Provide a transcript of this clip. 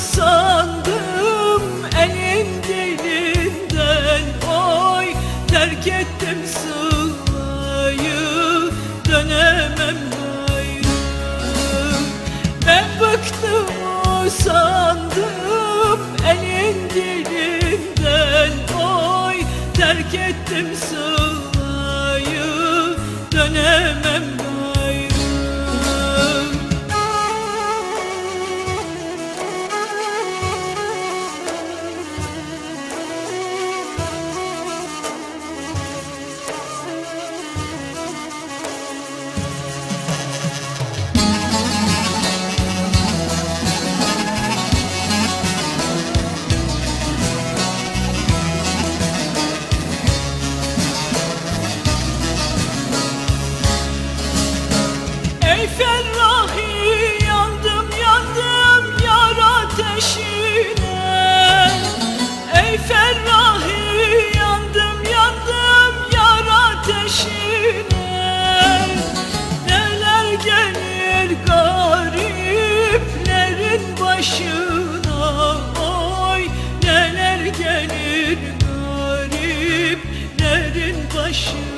sandım elin dilinden Oy. Terk ettim sılayı dönemem gayrı Ben bıktım sandım elin dilinden Oy. Terk ettim sılayı başına Oy neler gelir gariplerin başına